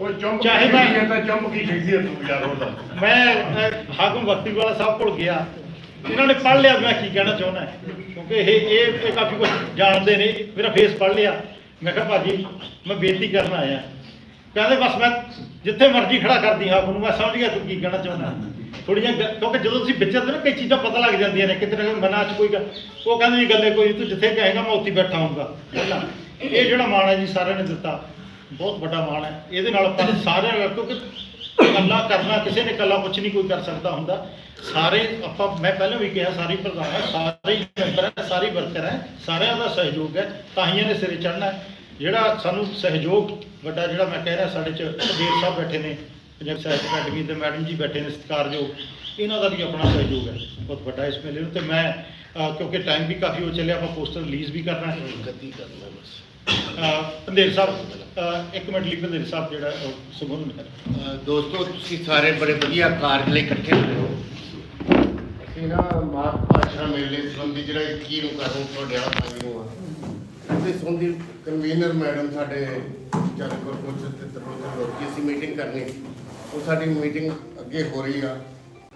ਉਹ ਚੁੰਬ ਚਾਹੇ ਮੈਂ- ਮੈਂ ਤਾਂ ਚੁੰਬ ਕੀ ਹੈ ਤੂੰ ਯਾਰ ਉਹਦਾ? ਮੈਂ ਅਹ, ਹਾਕਮ ਵਕਤੀ ਵਾਲਾ ਸਾਹਿਬ ਕੋਲ ਗਿਆ। ਇਹਨਾਂ ਨੇ ਪੜ੍ਹ ਲਿਆ ਮੈਂ ਕੀ ਕਹਿਣਾ ਚਾਹੁੰਦਾ ਕਿਉਂਕਿ ਇਹ ਇਹ ਇਹ ਕਾਫੀ ਕੁਝ ਜਾਣਦੇ ਨੇ ਮੇਰਾ ਫੇਸ ਪੜ੍ਹ ਲਿਆ। ਮੈਂ ਕਿਹਾ ਭਾਜੀ ਮੈਂ ਬੇਨਤੀ ਕਰਨ ਆਇਆ। ਕਹਿੰਦੇ ਬਸ ਮੈਂ ਜਿੱਥੇ ਮਰਜ਼ੀ ਖੜਾ ਕਰਦੀ ਹਾਂ ਉਹਨੂੰ ਮੈਂ ਸਮਝ ਗਿਆ ਤੂੰ ਕੀ ਕਹਿਣਾ ਚਾਹੁੰਦਾ ਥੋੜੀਆਂ ਕਿਉਂਕਿ ਜਦੋਂ ਤੁਸੀਂ ਵਿਚਰਦੇ ਨਾ ਕਈ ਚੀਜ਼ਾਂ ਪਤਾ ਲੱਗ ਜਾਂਦੀਆਂ ਨੇ ਕਿਤੇ ਨਾ ਕਿਤੇ ਮਨਾਂ 'ਚ ਕੋਈ ਗੱਲ- ਉਹ ਕਹਿੰਦੇ ਜੀ ਗੱਲੇ ਕੋਈ ਨੀ, ਤੂੰ ਜਿੱਥੇ ਕਹੇਗਾ ਮੈਂ ਉੱਥੇ ਹੀ ਬੈਠਾ ਹੋਊਗਾ। ਪਹਿਲਾਂ ਇਹ ਜਿਹੜਾ ਮਾਣ ਹੈ ਜੀ ਸਾਰਿਆਂ ਨੇ ਦਿੱਤਾ। ਬਹੁਤ ਵੱਡਾ ਮਾਣ ਹੈ। ਇਹਦੇ ਨਾਲ ਆਪਾਂ ਸਾਰਿਆਂ ਕਿਉਂਕਿ ਇਕੱਲਾ ਕਰਨਾ ਕਿਸੇ ਨੇ ਇਕੱਲਾ ਕੁਝ ਨਹੀਂ ਕੋਈ ਕਰ ਸਕਦਾ ਹੁੰਦਾ। ਸਾਰੇ ਆਪਾਂ ਮੈਂ ਪਹਿਲਾਂ ਵੀ ਕਿਹਾ ਸਾਰੀ ਪ੍ਰਧਾਨ ਹੈ ਸਾਰੇ ਮੈਂਬਰ ਹੈ ਸਾਰੇ ਵਰਕਰ ਹੈ ਸਾਰਿਆਂ ਦਾ ਸਹਿਯੋਗ ਹੈ ਤਾਂ ਹੀ ਇਹਨੇ ਸਿਰੇ ਚੜ੍ਹਨਾ ਹੈ। ਜਿਹੜਾ ਸਾਨੂੰ ਸਹਿਯੋਗ ਵੱਡਾ ਜਿਹੜਾ ਮੈਂ ਕਹਿ ਰਿਹਾ ਸਾਡੇ ਚ ਦੇਰ ਸਾਹਿਬ ਬੈਠੇ ਨੇ ਪੰਜਾਬ ਸਾਹਿਤ ਅਕੈਡਮੀ ਦੇ ਮੈਡਮ ਜੀ ਬੈਠੇ ਨੇ ਸਤਿਕਾਰਯੋਗ ਇਹਨਾਂ ਦਾ ਵੀ ਆਪਣਾ ਸਹਿਯੋਗ ਹੈ। ਬਹੁਤ ਵੱਡਾ ਇਸ ਮੇਲੇ ਨੂੰ ਤੇ ਮੈਂ ਕਿਉਂਕਿ ਟਾਈਮ ਵੀ ਕਾਫੀ ਹੋ ਚੱਲਿਆ ਆਪਾਂ ਪੋਸਟਰ ਰਿਲੀਜ਼ ਵੀ ਕਰਨਾ ਹੈ। ਗਤੀ ਕਰਨਾ ਬਸ। ਪੰਧੇਰ ਸਾਹਿਬ ਇੱਕ ਮਿੰਟ ਲਈ ਪੰਧੇਰ ਸਾਹਿਬ ਜਿਹੜਾ ਉਹ ਸੰਬੋਧਨ ਦੋਸਤੋ, ਤੁਸੀਂ ਸਾਰੇ ਬੜੇ ਵਧੀਆ ਕਾਰਜ ਲਈ ਇਕੱਠੇ ਹੋਏ ਹੋ। ਅਸੀਂ ਨਾ ਮਾਤ ਭਾਸ਼ਾ ਮੇਲੇ ਸੰਬੰਧੀ ਜਿਹੜਾ 21 ਨੂੰ ਕਰੂ ਤੁਹਾਡੇ ਆ ਪੰਜ ਨੂੰ ਆ ਤੇ ਸੰਬੰਧੀ ਕਨਵੀਨਰ ਮੈਡਮ ਸਾਡੇ ਜਨ ਕੋਲ ਤੇ ਤਰੋਜ ਲੋਕੀ ਅਸੀਂ ਮੀਟਿੰਗ ਕਰਨੀ ਉਹ ਸਾਡੀ ਮੀਟਿੰਗ ਅੱਗੇ ਹੋ ਰਹੀ ਆ।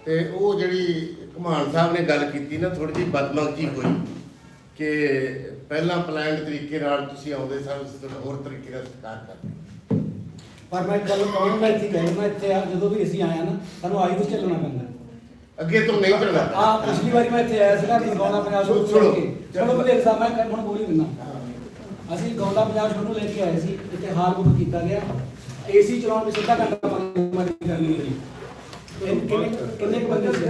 ਤੇ ਉਹ ਜਿਹੜੀ ਘਮਾਨ ਸਾਹਿਬ ਨੇ ਗੱਲ ਕੀਤੀ ਨਾ ਥੋੜੀ ਜਿਹੀ ਬਦਮਗਜੀ ਹੋਈ। ਕਿ ਪਹਿਲਾਂ ਪਲਾਨਡ ਤਰੀਕੇ ਨਾਲ ਤੁਸੀਂ ਆਉਂਦੇ ਸਨ ਹੋਰ ਤਰੀਕੇ ਨਾਲ ਸਤਿਕਾਰ ਕਰਦੇ ਪਰ ਮੈਂ ਗੱਲ ਕਹਾਂ ਮੈਂ ਇੱਥੇ ਗਏ ਮੈਂ ਇੱਥੇ ਆ ਜਦੋਂ ਵੀ ਅਸੀਂ ਆਏ ਆ ਨਾ ਸਾਨੂੰ ਆਈ ਕੁਝ ਚੱਲਣਾ ਪੈਂਦਾ। ਅੱਗੇ ਤੋਂ ਨਹੀਂ ਚੱਲਣਾ। ਆ ਪਿਛਲੀ ਵਾਰੀ ਮੈਂ ਇੱਥੇ ਆਇਆ ਸੀਗਾ ਵੀ ਗੌਂਦਾ ਪੰਜਾਬ ਸ਼ੁਰੂ ਸੁਣੋ। ਕੇ ਚਲੋ ਬਲੇਰ ਸਾਹਿਬ ਮੈਂ ਹੁਣ ਬੋਲੀ ਦਿੰਦਾ। ਅਸੀਂ ਗੌਂਦਾ ਪੰਜਾਬ ਸ਼ੁਰੂ ਲੈ ਕੇ ਆਏ ਸੀ ਇੱਥੇ ਹਾਲ ਬੁੱਕ ਕੀਤਾ ਗਿਆ। ਏਸੀ ਚਲਾਉਣ ਵਿੱਚ ਸਿੱਧਾ ਘੰਟਾ ਮਾਰੀ ਕਰਨੀ ਪਈ ਕਿੰਨੇ ਕਿੰਨੇ- ਕੁ ਬੰਦੇ ਸੀ?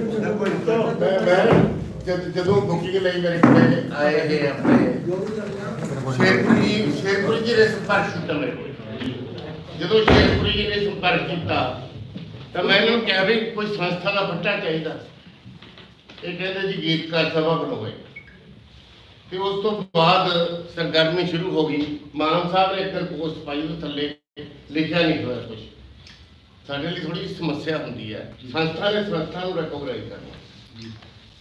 ਮੈਂ ਮੈਂ ਜਦ ਜਦੋਂ ਬੁਕਿੰਗ ਲਈ ਮੇਰੇ ਕੋਲੇ ਆਏ। ਇਹ ਆਪਣੇ। ਸ਼ੇਰਪੁਰੀ ਸ਼ੇਰਪੁਰੀ ਜੀ ਨੇ ਸੰਪਰਕ ਕੀਤਾ ਮੇਰੇ ਕੋਲ। ਜਦੋਂ ਸ਼ੇਰਪੁਰੀ ਜੀ ਨੇ ਸੰਪਰਕ ਕੀਤਾ ਤਾਂ ਮੈਂ ਇਹਨਾਂ ਨੂੰ ਕਿਹਾ ਵੀ ਕੋਈ ਸੰਸਥਾ ਦਾ ਫੱਟਾ ਚਾਹੀਦਾ। ਇਹ ਕਹਿੰਦੇ ਜੀ ਗੀਤਕਾਰ ਸਭਾ ਬਣਾਓਗੇ ਤੇ ਉਸ ਤੋਂ ਬਾਅਦ ਸਰਗਰਮੀ ਸ਼ੁਰੂ ਹੋ ਗਈ। ਮਾਨ ਸਾਹਿਬ ਨੇ ਇੱਕ ਪੋਸਟ ਪਾਈ ਉਹ ਥੱਲੇ ਲਿਖਿਆ ਨਹੀਂ ਹੋਇਆ ਕੁਝ ਸਾਡੇ ਲਈ ਥੋੜੀ ਸਮੱਸਿਆ ਹੁੰਦੀ ਹੈ। ਸੰਸਥਾ ਨੇ ਸੰਸਥਾ ਨੂੰ ਰੈਕੋਗਨਾਈਜ਼ ਕਰਨਾ।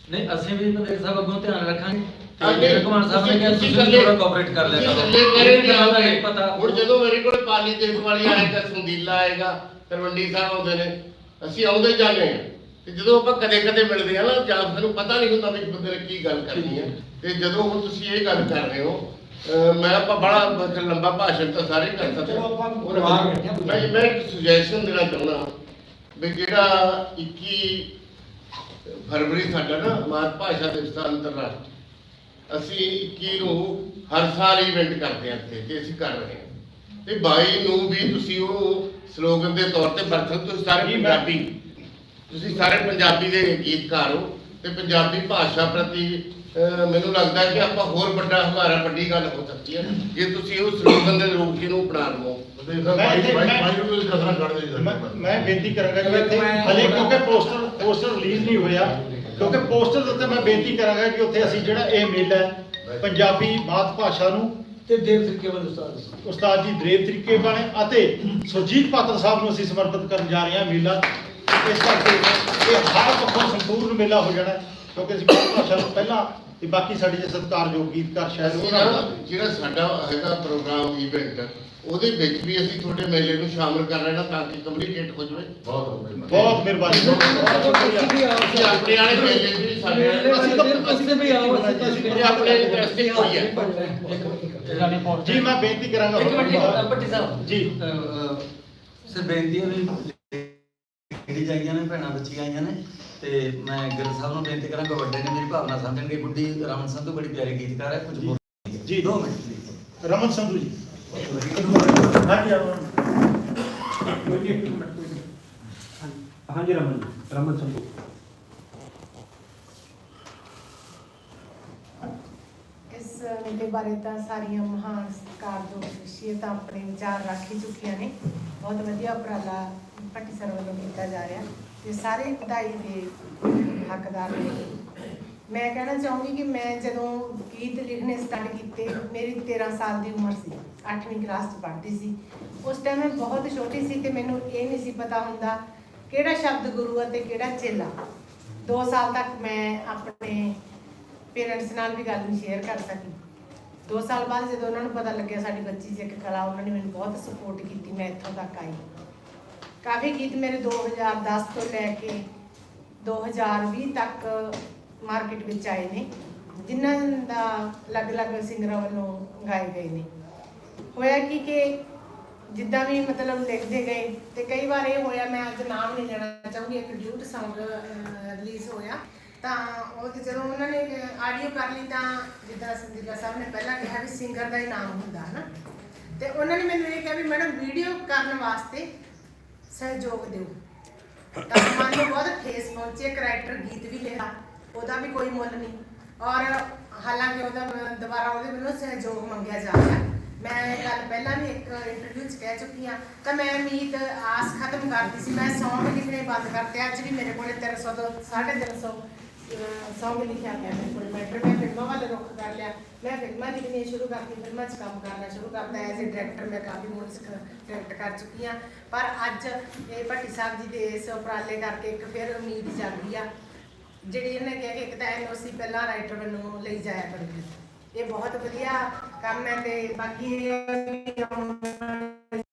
ਨਹੀਂ ਅਸੀਂ ਵੀ ਬੰਦੇ ਸਾਹਿਬ ਅੱਗੋਂ ਧਿਆਨ ਰੱਖਾਂਗੇ। ਅੱਗੇ ਤੇ ਕੁਮਾਰ ਸਾਹਿਬ ਨੇ ਕਿਹਾ ਤੁਸੀਂ ਥੋੜਾ ਕੋਆਪਰੇਟ ਕਰ ਤੁਸੀਂ ਇਕੱਲੇ ਕਰੇ ਨਹੀਂ ਪਤਾ। ਹੁਣ ਜਦੋਂ ਮੇਰੇ ਕੋਲ ਪਾਲੀ ਦੇਖ ਵਾਲੀ ਆਏਗਾ ਸੰਦੀਲਾ ਆਏਗਾ ਤਰਵੰਡੀ ਸਾਹਿਬ ਆਉਂਦੇ ਨੇ। ਅਸੀਂ ਆਉਂਦੇ ਜਾਂਦੇ ਹਾਂ। ਤੇ ਜਦੋਂ ਆਪਾਂ ਕਦੇ ਕਦੇ ਮਿਲਦੇ ਆ ਨਾ ਜਾਂ ਸਾਨੂੰ ਪਤਾ ਨਹੀਂ ਹੁੰਦਾ ਵੀ ਬੰਦੇ ਨੇ ਕੀ ਗੱਲ ਕਰਨੀ ਹੈ। ਤੇ ਜਦੋਂ ਹੁਣ ਤੁਸੀਂ ਇਹ ਗੱਲ ਕਰ ਰਹੇ ਹੋ ਮੈਂ ਆਪਾਂ ਬੜਾ ਲੰਬਾ ਭਾਸ਼ਣ ਤਾਂ ਸਾਰੇ ਕਰ ਸਕਦੇ। ਮੈਂ ਮੈਂ ਇੱਕ ਸੁਜੈਸ਼ਨ ਦੇਣਾ ਚਾਹੁੰਦਾ ਵੀ ਜਿਹੜਾ 21 ਫਰਵਰੀ ਸਾਡਾ ਨਾ ਮਾਤ ਭਾਸ਼ਾ ਦਿਵਸ ਦਾ ਅੰਤਰਰਾਸ਼ਟਰੀ। ਅਸੀਂ 21 ਨੂੰ ਹਰ ਸਾਲ ਇਵੈਂਟ ਕਰਦੇ ਹਾਂ ਇੱਥੇ ਤੇ ਅਸੀਂ ਕਰ ਰਹੇ ਹਾਂ। ਤੇ 22 ਨੂੰ ਵੀ ਤੁਸੀਂ ਉਹ ਸਲੋਗਨ ਦੇ ਤੌਰ ਤੇ ਵਰਤੋ ਤੁਸੀਂ ਸਾਰੇ ਪੰਜਾਬੀ ਤੁਸੀਂ ਸਾਰੇ ਪੰਜਾਬੀ ਦੇ ਗੀਤਕਾਰ ਹੋ। ਤੇ ਪੰਜਾਬੀ ਭਾਸ਼ਾ ਪ੍ਰਤੀ ਮੈਨੂੰ ਲੱਗਦਾ ਹੈ ਕਿ ਆਪਾਂ ਹੋਰ ਵੱਡਾ ਹਮਾਰਾ ਵੱਡੀ ਗੱਲ ਹੋ ਸਕਦੀ ਹੈ। ਜੇ ਤੁਸੀਂ ਉਹ ਸਲੋਗਨ ਦੇ ਰੂਪ ਚ ਇਹਨੂੰ ਅਪਣਾ ਲਵੋ। ਮੈਂ ਬੇਨਤੀ ਕਰਾਂਗਾ ਕਿ ਇੱਥੇ ਹਲੇ ਕਿਉਂਕਿ ਪੋਸਟਰ ਪੋਸਟਰ ਰਿਲੀਜ਼ ਨਹੀਂ ਹੋਇਆ ਕਿਉਂਕਿ ਪੋਸਟਰ ਦੇ ਉੱਤੇ ਮੈਂ ਬੇਨਤੀ ਕਰਾਂਗਾ ਕਿ ਉੱਥੇ ਅਸੀਂ ਜਿਹੜਾ ਇਹ ਮੇਲਾ ਹੈ ਪੰਜਾਬੀ ਮਾਤ ਭਾਸ਼ਾ ਨੂੰ ਤੇ ਦੇਵ ਤਰੀਕੇ ਵੱਲ ਉਸਤਾਦ ਉਸਤਾਦ ਜੀ ਦਰੇਵ ਤਰੀਕੇ ਬਾਣੇ ਅਤੇ ਸੁਰਜੀਤ ਪਾਤਰ ਸਾਹਿਬ ਨੂੰ ਅਸੀਂ ਸਮਰਪਿਤ ਕਰਨ ਜਾ ਰਹੇ ਹਾਂ ਮੇਲਾ। ਇਸ ਕਰਕੇ ਇਹ ਹਰ ਪੱਖੋਂ ਸੰਪੂਰਨ ਮੇਲਾ ਹੋ ਜਾਣਾ ਕਿਉਂਕਿ ਅਸੀਂ ਭਾਸ਼ਾ ਨੂੰ ਪਹਿਲਾਂ ਤੇ ਬਾਕੀ ਸਾਡੇ ਜੇ ਸਤਿਕਾਰਯੋਗ ਗੀਤਕਾਰ ਅਸੀਂ ਉਹਨਾਂ ਦਾ ਜਿਹੜਾ ਸਾਡਾ ਹੈਗਾ ਪ੍ਰੋਗਰਾਮ ਇਵੈਂਟ ਉਹਦੇ ਵਿੱਚ ਵੀ ਅਸੀਂ ਤੁਹਾਡੇ ਮੇਲੇ ਨੂੰ ਸ਼ਾਮਲ ਕਰ ਰਹੇ ਹਾਂ ਤਾਂ ਕਿ ਕਮਿਊਨੀਕੇਟ ਹੋ ਜਾਵੇ। ਬਹੁਤ ਮਿਹਰਬਾਨੀ। ਅਸੀਂ ਆਪਣੇ ਵਾਲੇ ਮੇਲੇ ਵੀ ਸਾਡੇ ਅਸੀਂ ਤਾਂ- ਅਸੀਂ ਵੀ ਆਓ ਇਹ ਆਪਣੇ ਇੰਟਰਸਟਿੰਗ ਹੋਈ ਹੈ। ਜੀ ਮੈਂ ਬੇਨਤੀ ਕਰਾਂਗਾ ਇੱਕ ਮਿੰਟ ਭੱਟੀ ਸਾਹਿਬ। ਜੀ। ਸਰ ਬੇਨਤੀ ਹੈ ਜਿਹੜੀ ਜਾਈਆਂ ਨੇ ਭੈਣਾਂ ਬੱਚੀਆਂ ਆਈਆਂ ਨੇ। ਤੇ ਮੈਂ ਗਿੱਲ ਸਾਹਿਬ ਨੂੰ ਬੇਨਤੀ ਕਰਾਂਗਾ ਵੱਡੇ ਨੇ ਮੇਰੀ ਭਾਵਨਾ ਸਮਝਣਗੇ। ਬੁੱਢੀ ਰਮਨ ਸੰਧੂ ਬੜੀ ਪਿਆਰੀ ਗੀਤਕਾਰ ਹੈ ਕੁਝ ਬੋਲ ਜੀ। ਦੋ ਮਿੰਟ please। ਰਮਨ ਸੰਧੂ ਜੀ। ਹਾਂਜੀ ਰਮਨ ਹਾਂਜੀ ਰਮਨ ਰਮਨ ਸੰਧੂ। ਇਸ ਮੇਲੇ ਬਾਰੇ ਤਾਂ ਸਾਰੀਆਂ ਮਹਾਨ ਸਤਿਕਾਰਯੋਗ ਸ਼ਖਸੀਅਤਾਂ ਆਪਣੇ ਵਿਚਾਰ ਰੱਖ ਹੀ ਚੁੱਕੀਆਂ ਨੇ। ਬਹੁਤ ਵਧੀਆ ਉਪਰਾਲਾ ਭੱਟੀ ਸਰ ਵੱਲੋਂ ਕੀਤਾ ਜਾ ਰਿਹਾ। ਤੇ ਸਾਰੇ ਵਧਾਈ ਦੇ ਹੱਕਦਾਰ ਨੇ। ਮੈਂ ਕਹਿਣਾ ਚਾਹੂੰਗੀ ਕਿ ਮੈਂ ਜਦੋਂ ਗੀਤ ਲਿਖਣੇ ਸਟਾਰਟ ਕੀਤੇ, ਮੇਰੀ 13 ਸਾਲ ਦੀ ਉਮਰ ਸੀ 8ਵੀਂ ਕਲਾਸ 'ਚ ਪੜ੍ਹਦੀ ਸੀ। ਉਸ ਟਾਈਮ ਮੈਂ ਬਹੁਤ ਛੋਟੀ ਸੀ ਤੇ ਮੈਨੂੰ ਇਹ ਨਹੀਂ ਸੀ ਪਤਾ ਹੁੰਦਾ ਕਿਹੜਾ ਸ਼ਬਦ ਗੁਰੂ ਅਤੇ ਕਿਹੜਾ ਚੇਲਾ। 2 ਸਾਲ ਤੱਕ ਮੈਂ ਆਪਣੇ ਪੇਰੈਂਟਸ ਨਾਲ ਵੀ ਗੱਲ ਨਹੀਂ ਸ਼ੇਅਰ ਕਰ ਸਕੀ। 2 ਸਾਲ ਬਾਅਦ ਜਦੋਂ ਉਹਨਾਂ ਨੂੰ ਪਤਾ ਲੱਗਿਆ ਸਾਡੀ ਬੱਚੀ 'ਚ ਇੱਕ ਕਲਾ ਉਹਨਾਂ ਨੇ ਮੈਨੂੰ ਬਹੁਤ ਸਪੋਰਟ ਕੀਤੀ, ਮੈਂ ਇੱਥੋਂ ਤੱਕ ਆਈ। ਕਾਫੀ ਗੀਤ ਮੇਰੇ 2010 ਤੋਂ ਲੈ ਕੇ 2020 ਤੱਕ ਮਾਰਕੀਟ ਵਿੱਚ ਆਏ ਨੇ, ਜਿਨ੍ਹਾਂ ਦਾ ਅਲੱਗ-ਅਲੱਗ ਸਿੰਗਰਾਂ ਵੱਲੋਂ ਗਾਏ ਗਏ ਨੇ। ਹੋਇਆ ਕੀ ਕਿ ਜਿੱਦਾਂ ਵੀ ਮਤਲਬ ਲਿਖਦੇ ਗਏ ਤੇ ਕਈ ਵਾਰ ਇਹ ਹੋਇਆ, ਮੈਂ ਅੱਜ ਨਾਮ ਨਹੀਂ ਲੈਣਾ ਚਾਹੂੰਗੀ ਇੱਕ ਡਿਊਟ Song ਰਿਲੀਜ਼ ਹੋਇਆ। ਤਾਂ ਉਹ ਤੇ ਜਦੋਂ ਉਹਨਾਂ ਨੇ ਆਡੀਓ ਕਰ ਲਈ ਤਾਂ ਜਿੱਦਾਂ ਸੰਦੀਪਾ ਸਾਹਿਬ ਨੇ ਪਹਿਲਾਂ ਕਿਹਾ ਵੀ ਸਿੰਗਰ ਦਾ ਹੀ ਨਾਮ ਹੁੰਦਾ ਹੈ ਨਾ ਤੇ ਉਹਨਾਂ ਨੇ ਮੈਨੂੰ ਇਹ ਕਿਹਾ ਵੀ ਮੈਡਮ ਵੀਡੀਓ ਕਰਨ ਵਾਸਤੇ ਸਹਿਯੋਗ ਦਿਓ। ਤਾਂ ਮਨ ਨੂੰ ਬਹੁਤ ਠੇਸ ਪਹੁੰਚੇ ਕਰੈਕਟਰ ਗੀਤ ਵੀ ਲਿਖਾ ਉਹਦਾ ਵੀ ਕੋਈ ਮੁੱਲ ਨਹੀਂ। ਔਰ ਹਾਲਾਂਕਿ ਉਹਦਾ ਮ- ਦੁਬਾਰਾ ਉਹਦੇ ਵੱਲੋਂ ਸਹਿਯੋਗ ਮੰਗਿਆ ਜਾ ਰਿਹਾ। ਮੈਂ ਇਹ ਗੱਲ ਪਹਿਲਾਂ ਵੀ ਇੱਕ ਇੰਟਰਵਿਊ 'ਚ ਕਹਿ ਚੁੱਕੀ ਹਾਂ। ਤਾਂ ਮੈਂ ਉਮੀਦ ਆਸ ਖਤਮ ਕਰਦੀ ਸੀ। ਮੈਂ ਸੌਂਗ ਲਿਖਣੇ ਬੰਦ ਕਰਤੇ। ਅੱਜ ਵੀ ਮੇਰੇ ਕੋਲੇ 300 ਤੋਂ 350 ਸੌਂਗ ਲਿਖਿਆ ਪਿਆ ਮੇਰੇ ਕੋਲ ਮੈਟਰ ਮੈਂ ਫਿਲਮਾਂ ਵੱਲ ਰੁੱਖ ਕਰ ਲਿਆ। ਮੈਂ ਫਿਲਮਾਂ ਲਿਖਣੀਆਂ ਸ਼ੁਰੂ ਕਰਤੀ ਫਿਲਮਾਂ 'ਚ ਕੰਮ ਕਰਨਾ ਸ਼ੁਰੂ ਕਰਤਾ ਐਜ਼ ਅ ਡਾਇਰੈਕਟਰ ਮੈਂ ਕਾਫੀ ਮੂਵੀਜ਼ ਡਾਇਰੈਕਟ ਕਰ ਚੁੱਕੀ ਹਾਂ। ਪਰ ਅੱਜ ਇਹ ਭੱਟੀ ਸਾਹਿਬ ਜੀ ਦੇ ਇਸ ਉਪਰਾਲੇ ਕਰਕੇ ਇੱਕ ਫਿਰ ਉਮੀਦ ਜਾਗੀ ਆ। ਜਿਹੜੀ ਇਹਨੇ ਕਿਹਾ ਕਿ ਇੱਕ ਤਾਂ ਐਨਓਸੀ ਪਹਿਲਾਂ ਰਾਈਟਰ ਵੱਲੋਂ ਲਈ ਜਾਇਆ ਕਰੂਗੀ। ਇਹ ਬਹੁਤ ਵਧੀਆ ਕੰਮ ਹੈ ਤੇ ਬਾਕੀ